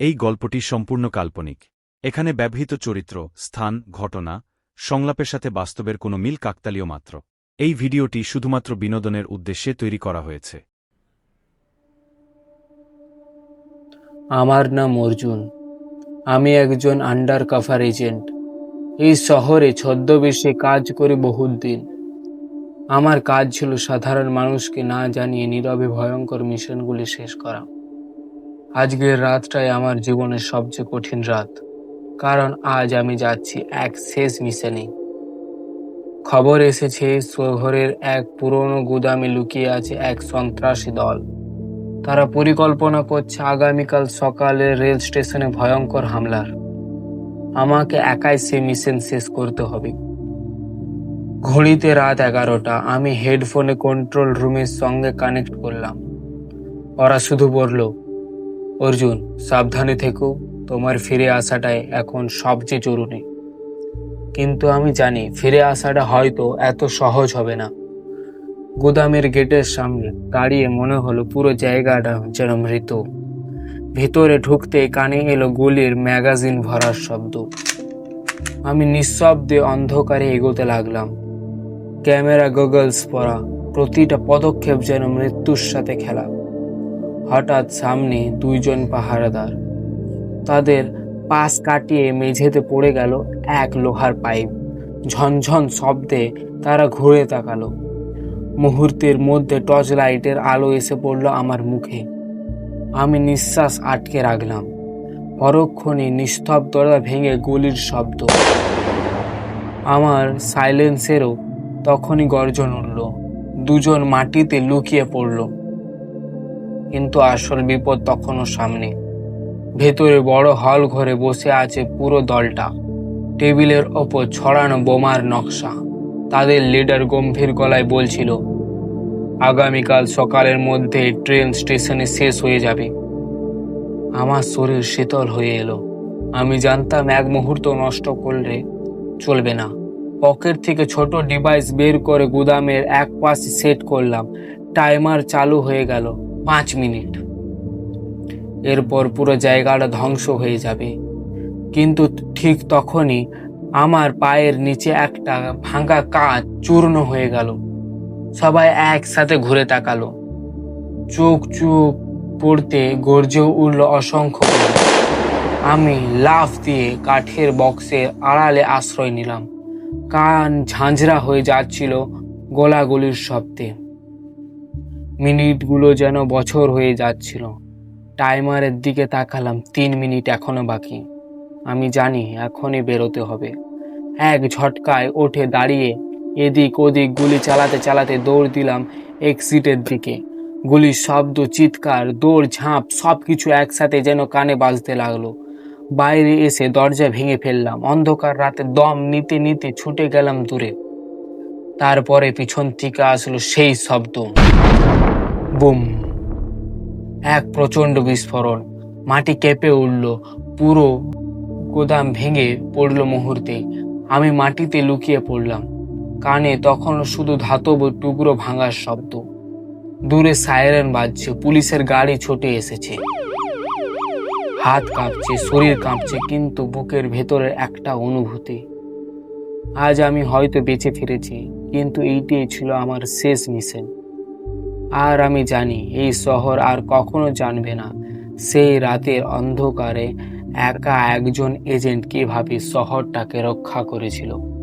এই গল্পটি সম্পূর্ণ কাল্পনিক। এখানে ব্যবহৃত চরিত্র, স্থান, ঘটনা, সংলাপের সাথে বাস্তবের কোনো মিল কাকতালীয় মাত্র। এই ভিডিওটি শুধুমাত্র বিনোদনের উদ্দেশ্যে তৈরি করা হয়েছে। আমার নাম অর্জুন। আমি একজন আন্ডার কাভার এজেন্ট এই শহরে ছদ্মবেশে কাজ করে বহুত দিন আমার কাজ ছিল সাধারণ মানুষকে না জানিয়ে নীরবে ভয়ঙ্কর মিশনগুলি শেষ করা। আজকের রাতটাই আমার জীবনের সবচেয়ে কঠিন রাত। কারণ আজ আমি যাচ্ছি এক শেষ মিশনে। খবর এসেছে, শহরের এক পুরনো গুদামে লুকিয়ে আছে এক সন্ত্রাসী দল। তারা পরিকল্পনা করছে আগামীকাল সকালে রেল স্টেশনে ভয়ঙ্কর হামলার। আমাকে একাই সে মিশন শেষ করতে হবে। ঘড়িতে রাত এগারোটা, আমি হেডফোনে কন্ট্রোল রুমের সঙ্গে কানেক্ট করলাম। ওরা শুধু বলল অর্জুন, সাবধানে থেকো। তোমার ফিরে আসাটাই এখন সবচেয়ে জরুরি। কিন্তু আমি জানি, ফিরে আসাটা হয়তো এত সহজ হবে না। গুদামের গেটের সামনে দাঁড়িয়ে মনে হলো পুরো জায়গাটা যেন মৃত। ভেতরে ঢুকতে কানে এলো গুলির ম্যাগাজিন ভরার শব্দ। আমি নিঃশব্দে অন্ধকারে এগোতে লাগলাম। ক্যামেরা গগলস পরা, প্রতিটা পদক্ষেপ যেন মৃত্যুর সাথে খেলা। হঠাৎ সামনে দুইজন পাহারাদার। তাদের পাশ কাটিয়ে মেঝেতে পড়ে গেল এক লোহার পাইপ। ঝনঝন শব্দে তারা ঘুরে তাকালো। মুহূর্তের মধ্যে টর্চ লাইটের আলো এসে পড়ল আমার মুখে। আমি নিঃশ্বাস আটকে রাখলাম। পরক্ষণে নিস্তব্ধতা ভেঙে গুলির শব্দ। আমার সাইলেন্সেরও তখনই গর্জন উঠল। দুজন মাটিতে লুকিয়ে পড়ল। কিন্তু আসল বিপদ তখনও সামনে। ভেতরে বড় হল ঘরে বসে আছে পুরো দলটা। টেবিলের ওপর ছড়ানো বোমার নকশা। তাদের লিডার গম্ভীর গলায় বলছিল, আগামীকাল সকালের মধ্যে ট্রেন স্টেশনে শেষ হয়ে যাবে। আমার শরীর শীতল হয়ে এলো। আমি জানতাম এক মুহূর্ত নষ্ট করলে চলবে না। পকেট থেকে ছোট ডিভাইস বের করে গুদামের এক পাশে সেট করলাম। টাইমার চালু হয়ে গেল। পাঁচ মিনিট। এরপর পুরো জায়গাটা ধ্বংস হয়ে যাবে। কিন্তু ঠিক তখনই আমার পায়ের নিচে একটা ভাঙা কাঁচ চূর্ণ হয়ে গেল। সবাই একসাথে ঘুরে তাকালো। চোখ চুপ পড়তে গর্জে উঠল অসংখ্য আমি লাফ দিয়ে কাঠের বক্সের আড়ালে আশ্রয় নিলাম। কান ঝাঁঝরা হয়ে যাচ্ছিল গোলাগুলির শব্দে। মিনিটগুলো যেন বছর হয়ে যাচ্ছিল। টাইমারের দিকে তাকালাম, তিন মিনিট এখনও বাকি। আমি জানি এখনই বেরোতে হবে। এক ঝটকায় ওঠে দাঁড়িয়ে এদিক ওদিক গুলি চালাতে চালাতে দৌড় দিলাম এক্সিটের দিকে। গুলির শব্দ, চিৎকার, দৌড়, ঝাঁপ সব কিছু একসাথে যেন কানে বাজতে লাগল। বাইরে এসে দরজা ভেঙে ফেললাম। অন্ধকার রাতে দম নিতে নিতে ছুটে গেলাম দূরে। তারপরে পিছন থেকে আসলো সেই শব্দ। বুম। এক প্রচণ্ড বিস্ফোরণ। মাটি কেঁপে উঠল। পুরো গোদাম ভেঙে পড়ল মুহূর্তে। আমি মাটিতে লুকিয়ে পড়লাম। কানে তখনও শুধু ধাতব টুকরো ভাঙার শব্দ। দূরে সাইরেন বাজছে। পুলিশের গাড়ি ছুটে এসেছে। হাত কাঁপছে, শরীর কাঁপছে, কিন্তু বুকের ভেতরের একটা অনুভূতি। আজ আমি হয়তো বেঁচে ফিরেছি, কিন্তু এইটাই ছিল আমার শেষ মিশন। আর আমি জানি এই শহর আর কখনো জানবে না। সেই রাতের অন্ধকারে একা একজন এজেন্ট কীভাবে শহরটাকে রক্ষা করেছিল?